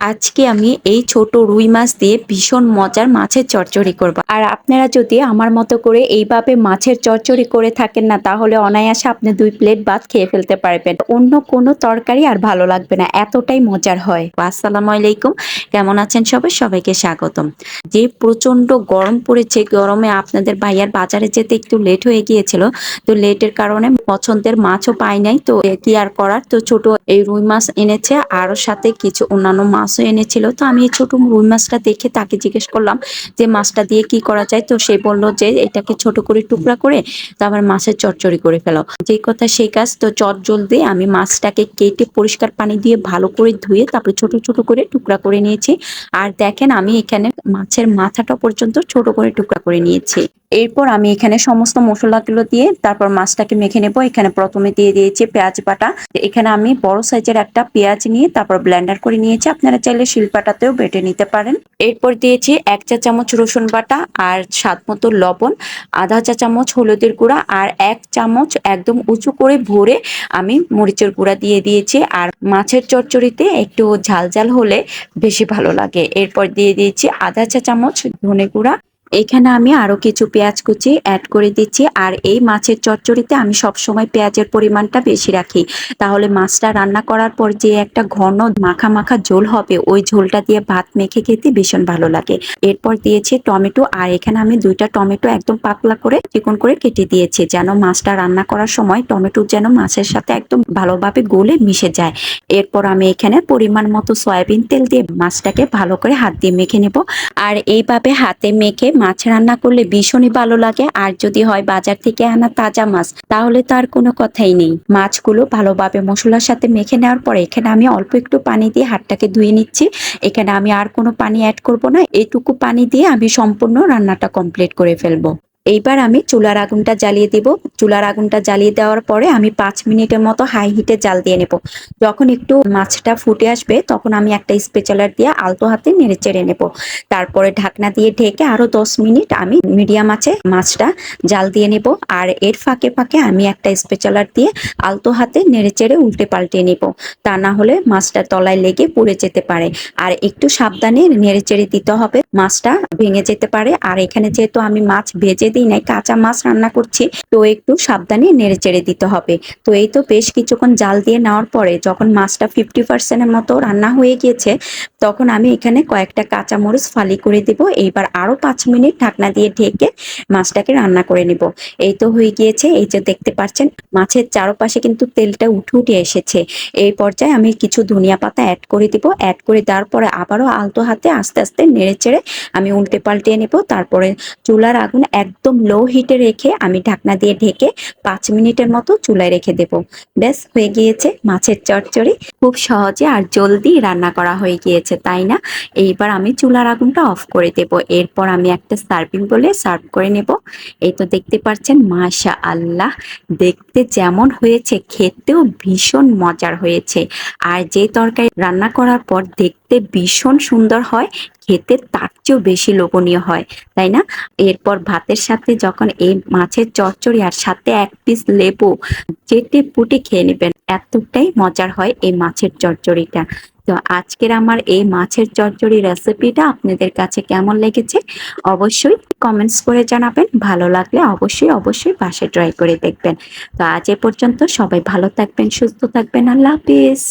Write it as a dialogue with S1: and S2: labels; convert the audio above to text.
S1: আজকে আমি এই ছোট রুই মাছ দিয়ে ভীষণ মজার মাছের চচ্চড়ি করব। আর আপনারা যদি আমার মতো করে এইভাবে মাছের চচ্চড়ি করে থাকেন না, তাহলে অনায়াসে আপনি দুই প্লেট ভাত খেয়ে ফেলতে পারবেন। অন্য কোনো তরকারি আর ভালো লাগবে না, এতটাই মজার হয়। আসসালামু আলাইকুম, কেমন আছেন সবাই? সবাইকে স্বাগতম। যে প্রচণ্ড গরম পড়েছে, গরমে আপনাদের ভাইয়ার বাজারে যেতে একটু লেট হয়ে গিয়েছিল, তো লেটের কারণে পছন্দের মাছও পাই নাই, তো কি আর করার? তো ছোট এই রুই মাছ এনেছে, আরও সাথে কিছু অন্যান্য মাছও এনেছিল। তো আমি এই ছোট রুই মাছটা দেখে তাকে জিজ্ঞেস করলাম যে, মাছটা দিয়ে কি করা যায়? তো সে বলল যে, এটাকে ছোট করে টুকরা করে তারপর মাছের চচ্চড়ি করে ফেলো। যে কথা সেই কাজ, তো চট জলদি আমি মাছটাকে কেটে পরিষ্কার পানি দিয়ে ভালো করে ধুয়ে তারপরে ছোট ছোট করে টুকরা করে নিয়েছি। আর দেখেন, আমি এখানে মাছের মাথাটা পর্যন্ত ছোট করে টুকরা করে নিয়েছি। এরপর আমি এখানে সমস্ত মশলাগুলো দিয়ে তারপর মাছটাকে মেখে নেব। এখানে প্রথমে দিয়ে দিয়েছি পেঁয়াজ বাটা। এখানে আমি বড় সাইজের একটা পেঁয়াজ নিয়ে তারপর ব্লেন্ডার করে নিয়েছি। আপনারা চাইলে শিলপাটাতেও বেটে নিতে পারেন। এরপর দিয়েছি এক চা চামচ রসুন বাটা আর স্বাদ মতো লবণ, আধা চা চামচ হলুদের গুঁড়া আর এক চামচ একদম উঁচু করে ভরে আমি মরিচের গুঁড়া দিয়ে দিয়েছি। আর মাছের চচ্চড়িতে একটু ঝাল ঝাল হলে বেশি ভালো লাগে। এরপর দিয়ে দিয়েছি আধা চা চামচ ধনে গুঁড়া এখানে আমি আরও কিছু পেঁয়াজ কুচি অ্যাড করে দিচ্ছি। আর এই মাছের চচ্চড়িতে আমি সব সময় পেঁয়াজের পরিমাণটা বেশি রাখি। তাহলে মাছটা রান্না করার পর যে একটা ঘন মাখা মাখা ঝোল হবে, ওই ঝোলটা দিয়ে ভাত মেখে খেতে ভীষণ ভালো লাগে। এরপর দিয়েছি টমেটো, আর এখানে আমি দুইটা টমেটো একদম পাতলা করে চিকন করে কেটে দিয়েছি, যেন মাছটা রান্না করার সময় টমেটো যেন মাছের সাথে একদম ভালোভাবে গলে মিশে যায়। এরপর আমি এখানে পরিমাণ মতো সয়াবিন তেল দিয়ে মাছটাকে ভালো করে হাত দিয়ে মেখে নেব। আর এইভাবে হাতে মেখে মাছ রান্না করলে ভীষণই ভালো লাগে। আর যদি হয় বাজার থেকে আনা তাজা মাছ, তাহলে তার কোনো কথাই নেই। মাছগুলো ভালোভাবে মশলার সাথে মেখে নেওয়ার পরে এখানে আমি অল্প একটু পানি দিয়ে হাতটাকে ধুয়ে নিচ্ছি। এখানে আমি আর কোনো পানি অ্যাড করব না। এইটুকু পানি দিয়ে আমি সম্পূর্ণ রান্নাটা কমপ্লিট করে ফেলব। এইবার আমি চুলার আগুনটা জ্বালিয়ে দিব। চুলার আগুনটা জ্বালিয়ে দেওয়ার পরে আমি পাঁচ মিনিটের মতো হাই হিটে জাল দিয়ে নেব। যখন একটু মাছটা ফুটে আসবে, তখন আমি একটা স্পেচালার দিয়ে আলতো হাতে নেড়ে চেড়ে নেব। তারপরে ঢাকনা দিয়ে ঢেকে আরও দশ মিনিট আমি মিডিয়াম আছে মাছটা জাল দিয়ে নেব। আর এর ফাঁকে ফাঁকে আমি একটা স্পেচালার দিয়ে আলতো হাতে নেড়ে চেড়ে উল্টে পাল্টে নেব। তা না হলে মাছটা তলায় লেগে পুড়ে যেতে পারে। আর একটু সাবধানে নেড়ে চেড়ে দিতে হবে। মাছটা ভেঙে যেতে পারে। আর এখানে যেহেতু আমি মাছ ভেজে দিই নাই, কাঁচা মাছ রান্না করছি। তো একটু সাবধানে নেড়ে চেড়ে দিতে হবে। তো এই তো বেশ কিছুক্ষণ জাল দিয়ে নেওয়ার পরে যখন মাছটা ফিফটি পার্সেন্টের মতো রান্না হয়ে গিয়েছে, তখন আমি এখানে কয়েকটা কাঁচামরিচ ফালি করে দিব। এইবার আরও পাঁচ মিনিট ঢাকনা দিয়ে ঢেকে মাছটাকে রান্না করে নিব। এই তো হয়ে গিয়েছে। এই যে দেখতে পাচ্ছেন, মাছের চারপাশে কিন্তু তেলটা উঠে উঠে এসেছে। এই পর্যায়ে আমি কিছু ধনিয়া পাতা অ্যাড করে দিব। অ্যাড করে দেওয়ার পরে আবারও আলতো হাতে আস্তে আস্তে নেড়ে চেড়ে আমি উল্টে পাল্টে নেব। তারপরে চুলার আগুন একদম লো হিটে রেখে আমি ঢাকনা দিয়ে ঢেকে পাঁচ মিনিটের মতো চুলায় রেখে দেব। ব্যাস, হয়ে গিয়েছে মাছের চচ্চড়ি। খুব সহজে আর জলদি রান্না করা হয়ে গিয়েছে, তাই না? এইবার আমি চুলার আগুনটা অফ করে দেব। এরপর আমি একটা সার্ভিং বলে সার্ভ করে নেব। এই তো দেখতে পাচ্ছেন মাশা আল্লাহ দেখতে যেমন হয়েছে, খেতেও ভীষণ মজার হয়েছে। আর যে তরকারি রান্না করার পর দেখতে ভীষণ সুন্দর হয়, খেতে তার চেয়েও বেশি লোভনীয় হয়, তাই না? এরপর ভাতের সাথে যখন এই মাছের চচ্চড়ি আর সাথে এক পিস লেবু, চেটে পুটে খেয়ে নেবেন, এতটাই মজার হয় এই মাছের চচ্চড়িটা। তো আজকের আমার এই মাছের চচ্চড়ি রেসিপিটা আপনাদের কাছে কেমন লেগেছে? অবশ্যই কমেন্টস করে জানাবেন, ভালো লাগলে অবশ্যই অবশ্যই পাশে ট্রাই করে দেখবেন। তো আজ এ পর্যন্ত সবাই ভালো থাকবেন, সুস্থ থাকবেন, আল্লাহ হাফিজ।